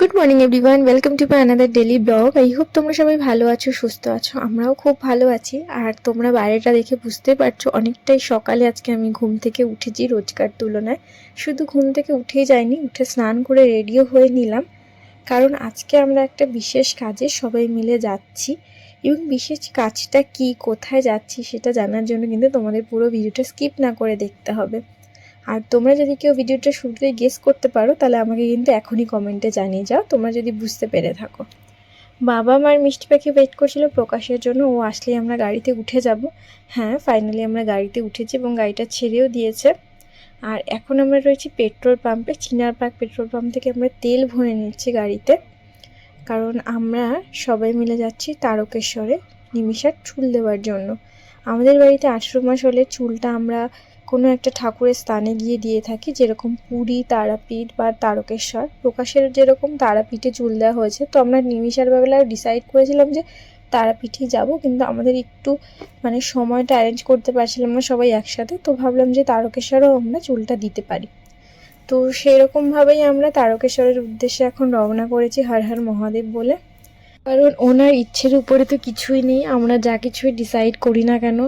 Good morning everyone welcome to my another daily blog I hope তোমরা সবাই ভালো আছো, সুস্থ আছো। আমরাও খুব ভালো আছি। আর তোমরা বাইরেটা দেখে বুঝতে পারছ, অনেকটাই সকালে আজকে আমি ঘুম থেকে উঠেছি রোজকার তুলনায়। শুধু ঘুম থেকে উঠেই যাইনি, উঠে স্নান করে রেডিও হয়ে নিলাম। কারণ আজকে আমরা একটা বিশেষ কাজে সবাই মিলে যাচ্ছি। এবং বিশেষ কাজটা কি, কোথায় যাচ্ছি, সেটা জানার জন্য কিন্তু তোমাদের পুরো ভিডিওটা স্কিপ না করে দেখতে হবে। আর তোমরা যদি কেউ ভিডিওটা শুরুতেই গেস করতে পারো, তাহলে আমাকে কিন্তু এখনই কমেন্টে জানিয়ে যাও। তোমরা যদি বুঝতে পেরে থাকো। বাবা মার মিষ্টি পাখি ওয়েট করছিল প্রকাশের জন্য। ও আসলেই আমরা গাড়িতে উঠে যাব। হ্যাঁ ফাইনালি আমরা গাড়িতে উঠেছি এবং গাড়িটা ছেড়েও দিয়েছে। আর এখন আমরা রয়েছি পেট্রোল পাম্পে চিনার পার্ক পেট্রোল পাম্প থেকে আমরা তেল ভরে নিচ্ছি গাড়িতে। কারণ আমরা সবাই মিলে যাচ্ছি তারকেশ্বরে নিমিষার চুল দেওয়ার জন্য। আমাদের বাড়িতে আঠেরো মাস হলে চুলটা আমরা কোনো একটা ঠাকুরের স্থানে গিয়ে দিয়ে থাকি, যেরকম পুরী, তারাপীঠ বা তারকেশ্বর। প্রকাশের যেরকম তারাপীঠে চুল দেওয়া হয়েছে, তো আমরা নিমিষার বেলা ডিসাইড করেছিলাম যে তারাপীঠেই যাব, কিন্তু আমাদের একটু মানে সময়টা অ্যারেঞ্জ করতে পারছিলাম না সবাই একসাথে, তো ভাবলাম যে তারকেশ্বরেও আমরা চুলটা দিতে পারি। তো সেরকমভাবেই আমরা তারকেশ্বরের উদ্দেশ্যে এখন রওনা করেছি হর হর মহাদেব বলে। কারণ ওনার ইচ্ছের উপরে তো কিছুই নেই, আমরা যা কিছুই ডিসাইড করি না কেন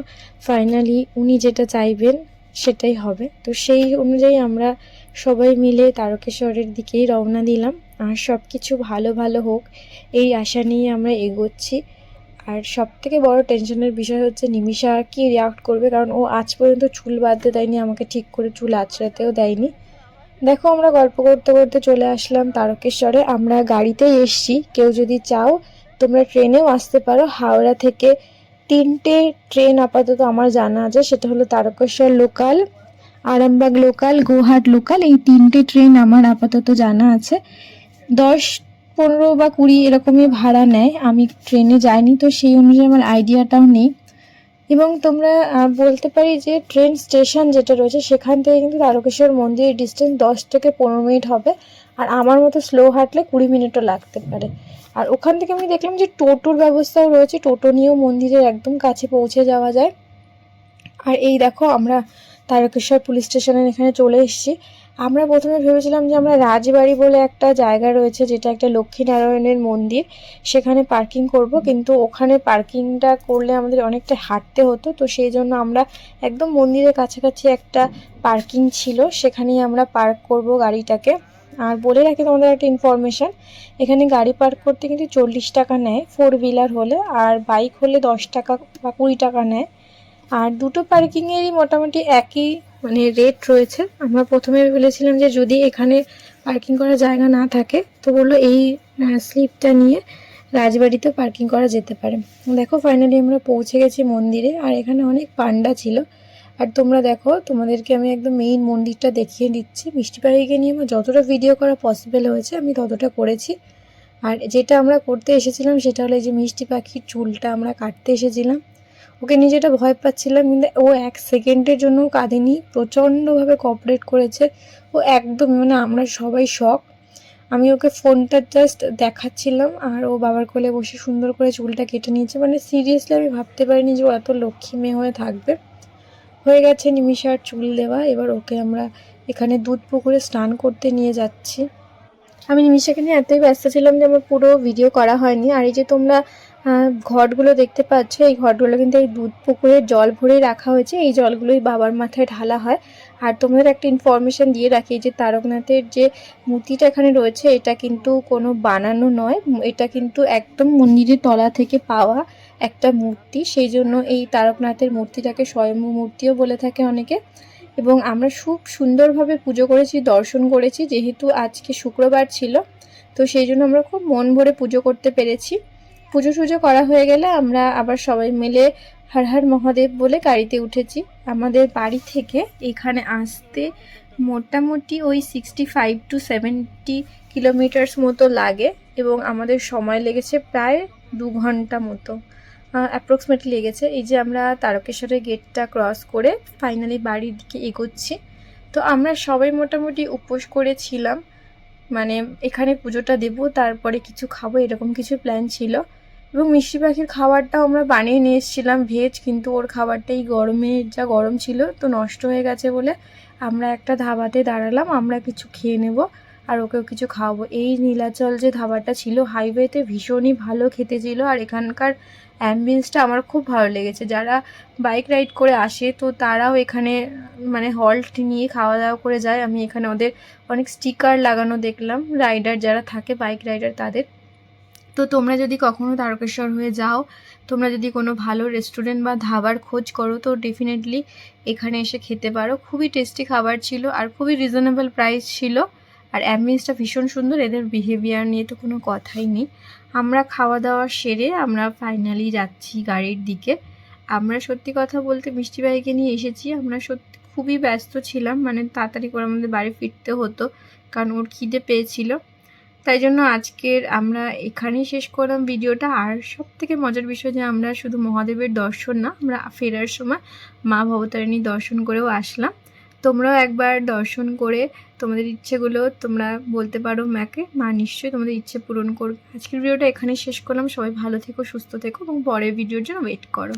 ফাইনালি উনি যেটা চাইবেন সেটাই হবে। তো সেই অনুযায়ী আমরা সবাই মিলে তারকেশ্বরের দিকেই রওনা দিলাম। আর সব কিছু ভালো ভালো হোক, এই আশা নিয়ে আমরা এগোচ্ছি। আর সব থেকে বড় টেনশনের বিষয় হচ্ছে নিমিষা কি রিয়াক্ট করবে, কারণ ও আজ পর্যন্ত চুল বাঁধতে দেয়নি, আমাকে ঠিক করে চুল আঁচড়াতেও দেয়নি। দেখো আমরা গল্প করতে করতে চলে আসলাম তারকেশ্বরে। আমরা গাড়িতেই এসছি। কেউ যদি চাও তোমরা ট্রেনেও আসতে পারো। হাওড়া থেকে তিনটে ট্রেন আপাতত আমার জানা আছে, সেটা হলো Tarakeswar local, Arambagh local, Gohat local, এই তিনটে ট্রেন আমার আপাতত জানা আছে। দশ, পনেরো বা কুড়ি এরকমই ভাড়া নেয়, আমি ট্রেনে যাইনি, তো সেই অনুযায়ী আমার আইডিয়াটাও নেই। এবং তোমরা বলতে পারি যে ট্রেন স্টেশন যেটা রয়েছে, সেখান থেকে কিন্তু তারকেশ্বর মন্দিরের ডিস্টেন্স দশ থেকে পনেরো মিনিট হবে, আর আমার মতো স্লো হাঁটলে কুড়ি মিনিটও লাগতে পারে। আর ওখান থেকে আমি দেখলাম যে টোটোর ব্যবস্থাও রয়েছে, টোটো নিয়েও মন্দিরের একদম কাছে পৌঁছে যাওয়া যায়। আর এই দেখো আমরা তারকেশ্বর পুলিশ স্টেশনের এখানে চলে এসেছি। আমরা প্রথমে ভেবেছিলাম যে আমরা রাজবাড়ি বলে একটা জায়গা রয়েছে, যেটা একটা লক্ষ্মীনারায়ণের মন্দির। সেখানে পার্কিং করব, কিন্তু ওখানে পার্কিংটা করলে আমাদের অনেকটা হাঁটতে হতো, তো সেই জন্য আমরা একদম মন্দিরের কাছাকাছি একটা পার্কিং ছিল। সেখানেই আমরা পার্ক করব গাড়িটাকে। আর বলে রাখি তোমাদের একটা ইনফরমেশান এখানে গাড়ি পার্ক করতে কিন্তু চল্লিশ টাকা নেয় ফোর হুইলার হলে, আর বাইক হলে দশ টাকা বা কুড়ি টাকা নেয়। আর দুটো পার্কিংয়েরই মোটামুটি একই মানে রেট রয়েছে। আমরা প্রথমে বলেছিলাম যে যদি এখানে পার্কিং করার জায়গা না থাকে, তো বলল এই স্লিপটা নিয়ে রাজবাড়িতে পার্কিং করা যেতে পারে। দেখো ফাইনালি আমরা পৌঁছে গেছি মন্দিরে, আর এখানে অনেক পান্ডা ছিল। আর তোমরা দেখো, তোমাদেরকে আমি একদম মেইন মন্দিরটা দেখিয়ে দিচ্ছি। মিষ্টি পাখিকে নিয়ে আমার যতটা ভিডিও করা পসিবল হয়েছে, আমি ততটা করেছি। আর যেটা আমরা করতে এসেছিলাম, সেটা হলো এই যে মিষ্টি পাখির চুলটা আমরা কাটতে এসেছিলাম। ওকে নিয়ে যেটা ভয় পাচ্ছিলাম, কিন্তু ও এক সেকেন্ডের জন্য কাঁদেনি, প্রচণ্ডভাবে কপারেট করেছে। ও একদম মানে আমরা সবাই শখ আমি ওকে ফোনটা জাস্ট দেখাচ্ছিলাম, আর ও বাবার কোলে বসে সুন্দর করে চুলটা কেটে নিয়েছে। মানে সিরিয়াসলি আমি ভাবতে পারিনি যে ও এত লক্ষ্মী মেয়ে হয়ে থাকবে। হয়ে গেছে নিমিষার চুল দেওয়া। এবার ওকে আমরা এখানে দুধ পুকুরে স্নান করতে নিয়ে যাচ্ছি। আমি নিমিষাকে নিয়ে এতই ব্যস্ত ছিলাম যে আমার পুরো ভিডিও করা হয়নি। আর এই যে তোমরা ঘটগুলো দেখতে পাচ্ছ, এই ঘটগুলো কিন্তু এই দুধ পুকুরে জল ভরে রাখা হয়েছে। এই জলগুলোই বাবার মাথায় ঢালা হয়। আর তোমাদের একটা ইনফরমেশন দিয়ে রাখি যে তারকনাথের যে মূর্তিটা এখানে রয়েছে, এটা কিন্তু কোনো বানানো নয়। এটা কিন্তু একদম মন্দিরের তলা থেকে পাওয়া। একটা মূর্তি, সেই জন্য এই তারকনাথের মূর্তিটাকে স্বয়ম্ভু মূর্তিও বলে থাকে অনেকে। এবং আমরা খুব সুন্দরভাবে পুজো করেছি, দর্শন করেছি, যেহেতু আজকে শুক্রবার ছিল, তো সেই জন্য আমরা খুব মন ভরে পুজো করতে পেরেছি। পুজো সুজো করা হয়ে গেলে আমরা আবার সবাই মিলে হর হর মহাদেব বলে গাড়িতে উঠেছি। আমাদের বাড়ি থেকে এখানে আসতে মোটামুটি ওই sixty five to seventy kilometres মতো লাগে এবং আমাদের সময় লেগেছে প্রায় দু ঘণ্টা মতো। অ্যাপ্রক্সিমেটলি লেগেছে। এই যে আমরা তারকেশ্বরের গেটটা ক্রস করে ফাইনালি বাড়ির দিকে এগোচ্ছি। তো আমরা সবাই মোটামুটি উপোস করেছিলাম। মানে এখানে পুজোটা দেবো, তারপরে কিছু খাব, এরকম কিছু প্ল্যান ছিল। এবং মিষ্টি পাখির খাবারটাও আমরা বানিয়ে নিয়ে এসেছিলাম ভেজ কিন্তু ওর খাবারটাই গরমে, যা গরম ছিল, তো নষ্ট হয়ে গেছে বলে আমরা একটা ধাবাতে দাঁড়ালাম, আমরা কিছু খেয়ে নেব। আর ওকেও কিছু খাওয়াবো। এই নীলাচল যে ধাবাটা ছিল হাইওয়েতে ভীষণই ভালো খেতে ছিল, আর এখানকার অ্যাম্বিয়েন্সটা আমার খুব ভালো লেগেছে। যারা বাইক রাইড করে আসে, তো তারাও এখানে মানে হল্ট নিয়ে খাওয়া দাওয়া করে যায়। আমি এখানে ওদের অনেক স্টিকার লাগানো দেখলাম রাইডার যারা থাকে বাইক রাইডার তাদের। তো তোমরা যদি কখনো তারকেশ্বর হয়ে যাও, তোমরা যদি কোনো ভালো রেস্টুরেন্ট বা ধাবার খোঁজ করো, তো ডেফিনেটলি এখানে এসে খেতে পারো। খুবই টেস্টি খাবার ছিল আর খুবই রিজনেবল প্রাইস ছিল। আর অ্যাম্বিয়েন্সটা ভীষণ সুন্দর, এদের বিহেভিয়ার নিয়ে তো কোনো কথাই নেই। আমরা খাওয়া দাওয়া সেরে আমরা ফাইনালি যাচ্ছি গাড়ির দিকে। আমরা সত্যি কথা বলতে মিষ্টি ভাইকে নিয়ে এসেছি, আমরা সত্যি খুবই ব্যস্ত ছিলাম মানে তাড়াতাড়ি করে আমাদের বাড়ি ফিরতে হতো, কারণ ওর খিদে পেয়েছিল। তাই জন্য আজকের আমরা এখানেই শেষ করলাম ভিডিওটা। আর সব থেকে মজার বিষয় যে আমরা শুধু মহাদেবের দর্শন না, আমরা ফেরার সময় মা ভবতারিণী দর্শন করেও আসলাম। তোমরাও একবার দর্শন করে তোমাদের ইচ্ছেগুলো তোমরা বলতে পারো ম্যাকে মা নিশ্চয়ই তোমাদের ইচ্ছে পূরণ করবে। আজকের ভিডিওটা এখানে শেষ করলাম। সবাই ভালো থেকো, সুস্থ থেকো এবং পরের ভিডিওর জন্য ওয়েট করো।